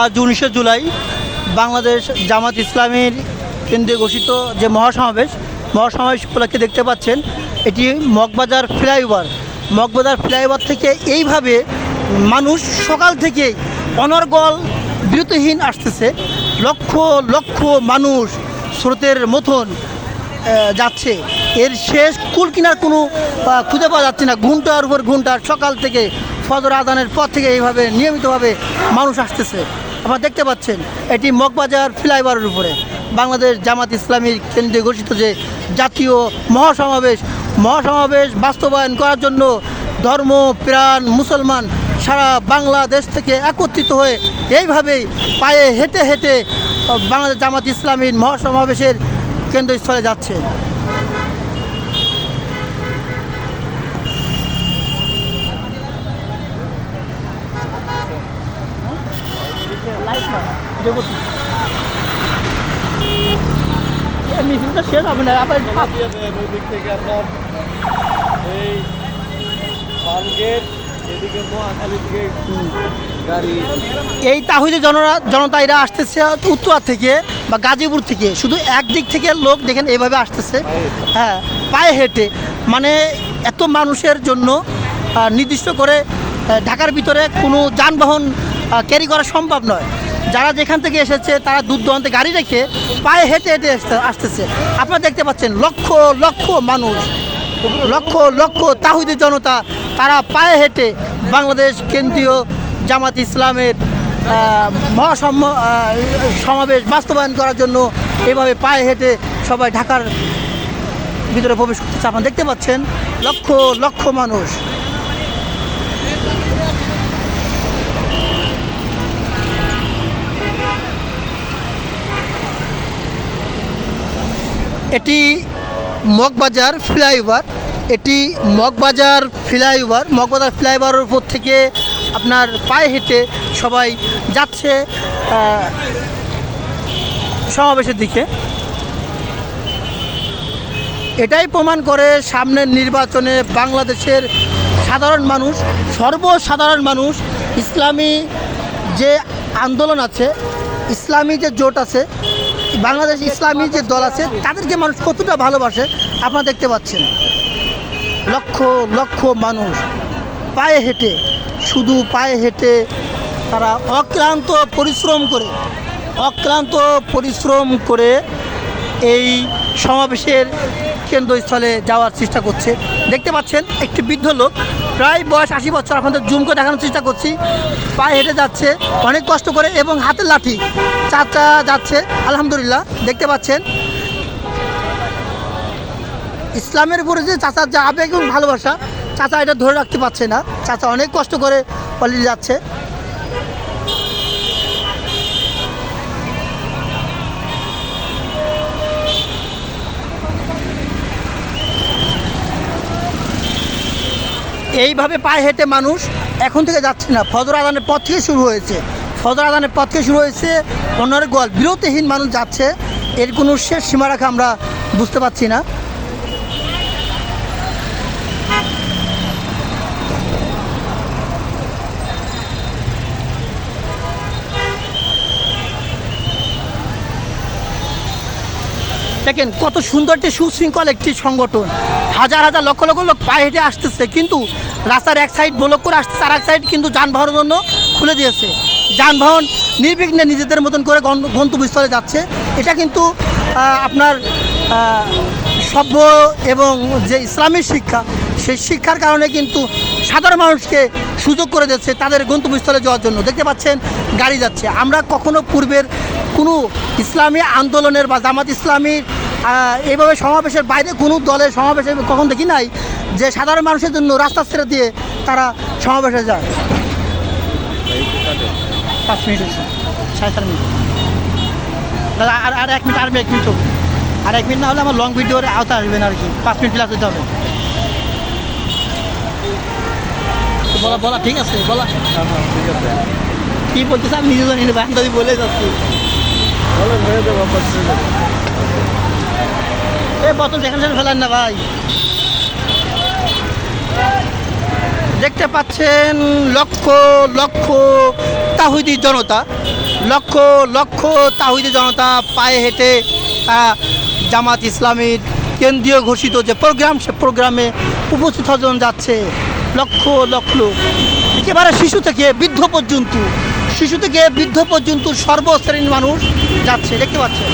আজ উনিশে জুলাই বাংলাদেশ জামাত ইসলামীর কেন্দ্রে ঘোষিত যে মহাসমাবেশ মহাসমাবেশ উপলক্ষে দেখতে পাচ্ছেন, এটি মগবাজার ফ্লাইওভার। মগবাজার ফ্লাইওভার থেকে এইভাবে মানুষ সকাল থেকে অনর্গল বিরতিহীন আসতেছে। লক্ষ লক্ষ মানুষ স্রোতের মতন যাচ্ছে। এর শেষ কুল কিনার কোনো খুঁজে পাওয়া যাচ্ছে না। ঘণ্টার উপর ঘণ্টা সকাল থেকে ফজর আদানের পর থেকে এইভাবে নিয়মিতভাবে মানুষ আসতেছে। আপনারা দেখতে পাচ্ছেন, এটি মগবাজার ফ্লাইওভারের উপরে। বাংলাদেশ জামাত ইসলামীর কেন্দ্রে ঘোষিত যে জাতীয় মহাসমাবেশ মহাসমাবেশ বাস্তবায়ন করার জন্য ধর্ম, প্রাণ, মুসলমান সারা বাংলাদেশ থেকে একত্রিত হয়ে এইভাবেই পায়ে হেঁটে হেঁটে বাংলাদেশ জামাত ইসলামীর মহাসমাবেশের কেন্দ্রস্থলে যাচ্ছে। মিছিলটা শেষ হবে না আবার ওদিক থেকে আপনার এই ফার্মগেট এদিকে নোয়াখালী থেকে গাড়ি এই তাহিদে জনরা জনতা এরা আসতেছে উত্তর থেকে বা গাজীপুর থেকে। শুধু একদিক থেকে লোক দেখেন এইভাবে আসতেছে। হ্যাঁ পায়ে হেঁটে। মানে এত মানুষের জন্য নির্দিষ্ট করে ঢাকার ভিতরে কোনো যানবাহন ক্যারি করা সম্ভব নয়। যারা যেখান থেকে এসেছে, তারা দূর দূরান্তে গাড়ি রেখে পায়ে হেঁটে হেঁটে আসতে- আসতেছে। আপনারা দেখতে পাচ্ছেন লক্ষ লক্ষ মানুষ, লক্ষ লক্ষ তাহিদি জনতা, তারা পায়ে হেঁটে বাংলাদেশ কেন্দ্রীয় জামাত ইসলামের মহাসম সমাবেশ বাস্তবায়ন করার জন্য এভাবে পায়ে হেঁটে সবাই ঢাকার ভিতরে প্রবেশ করতেছে। আপনারা দেখতে পাচ্ছেন লক্ষ লক্ষ মানুষ। এটি মগবাজার ফ্লাইওভার। এটি মগবাজার ফ্লাইওভার, মগবাজার ফ্লাইওভারের উপর থেকে আপনার পায়ে হেঁটে সবাই যাচ্ছে সমাবেশের দিকে। এটাই প্রমাণ করে সামনের নির্বাচনে বাংলাদেশের সাধারণ মানুষ, সর্বসাধারণ মানুষ, ইসলামী যে আন্দোলন আছে, ইসলামী যে জোট আছে বাংলাদেশ ইসলামী যে দল আছে, তাদেরকে মানুষ কতটা ভালোবাসে আপনারা দেখতে পাচ্ছেন। লক্ষ লক্ষ মানুষ পায়ে হেঁটে, শুধু পায়ে হেঁটে তারা অক্লান্ত পরিশ্রম করে, অক্লান্ত পরিশ্রম করে এই সমাবেশের কেন্দ্রস্থলে যাওয়ার চেষ্টা করছে। দেখতে পাচ্ছেন, একটি বৃদ্ধ লোক প্রায় বয়স আশি বছর আপনাদের জুম করে দেখানোর চেষ্টা করছি। পায়ে হেঁটে যাচ্ছে, অনেক কষ্ট করে এবং হাতের লাঠি। চাচা যাচ্ছে, আলহামদুলিল্লাহ, দেখতে পাচ্ছেন। ইসলামের উপরে যে চাচার যে আবেগ এবং ভালোবাসা, চাচা এটা ধরে রাখতে পারছে না। চাচা অনেক কষ্ট করে পালিয়ে যাচ্ছে। এইভাবে পায়ে হেঁটে মানুষ এখন থেকে যাচ্ছে না। ফজর আদানের পথ থেকে শুরু হয়েছে। ফজর আদানের পথ থেকে শুরু হয়েছে অন্যের গোয়াল। বিরতিহীন মানুষ যাচ্ছে। এর কোনো শেষ সীমারেখা আমরা বুঝতে পারছি না। দেখেন, কত সুন্দর একটি সুশৃঙ্খল একটি সংগঠন। হাজার হাজার লক্ষ লক্ষ লোক পায়ে হেঁটে আসতেছে, কিন্তু রাস্তার এক সাইড ব্লক করে আসতেছে আর এক সাইড কিন্তু যানবাহনের জন্য খুলে দিয়েছে। যানবাহন নির্বিঘ্নে নিজেদের মতন করে গন- গন্তব্যস্থলে যাচ্ছে। এটা কিন্তু আপনার সভ্য এবং যে ইসলামিক শিক্ষা, সেই শিক্ষার কারণে কিন্তু সাধারণ মানুষকে সুযোগ করে দিচ্ছে তাদের গন্তব্যস্থলে যাওয়ার জন্য। দেখতে পাচ্ছেন, গাড়ি যাচ্ছে। আমরা কখনো পূর্বের কোনো ইসলামী আন্দোলনের বা জামাত ইসলামীর এইভাবে সমাবেশের বাইরে কোনো দলের সমাবেশে কখন দেখি নাই যে সাধারণ মানুষের জন্য রাস্তা ছেড়ে দিয়ে তারা সমাবেশে যায়। পাঁচ মিনিট সাড়ে চার মিনিট। দাদা, আর আর এক মিনিট, আর এক মিনিট। আর এক মিনিট না হলে আমার লং ভিডিওর আওতা আসবে না আর কি। পাঁচ মিনিট প্লাস হতে হবে। বলা বলা ঠিক আছে, বলা কি বলতেছে আমি নিজে জানি না ব্যাংক বলে যাচ্ছি। দেখতে পাচ্ছেন লক্ষ লক্ষ তাহুদি জনতা, লক্ষ লক্ষ তাহুদি জনতা পায়ে হেঁটে জামাত ইসলামীর কেন্দ্রীয় ঘোষিত যে প্রোগ্রাম, সে প্রোগ্রামে উপস্থিত হজন যাচ্ছে। লক্ষ লক্ষ। একেবারে শিশু থেকে বৃদ্ধ পর্যন্ত শিশু থেকে বৃদ্ধ পর্যন্ত সর্বশ্রেণীর মানুষ যাচ্ছে দেখতে পাচ্ছেন।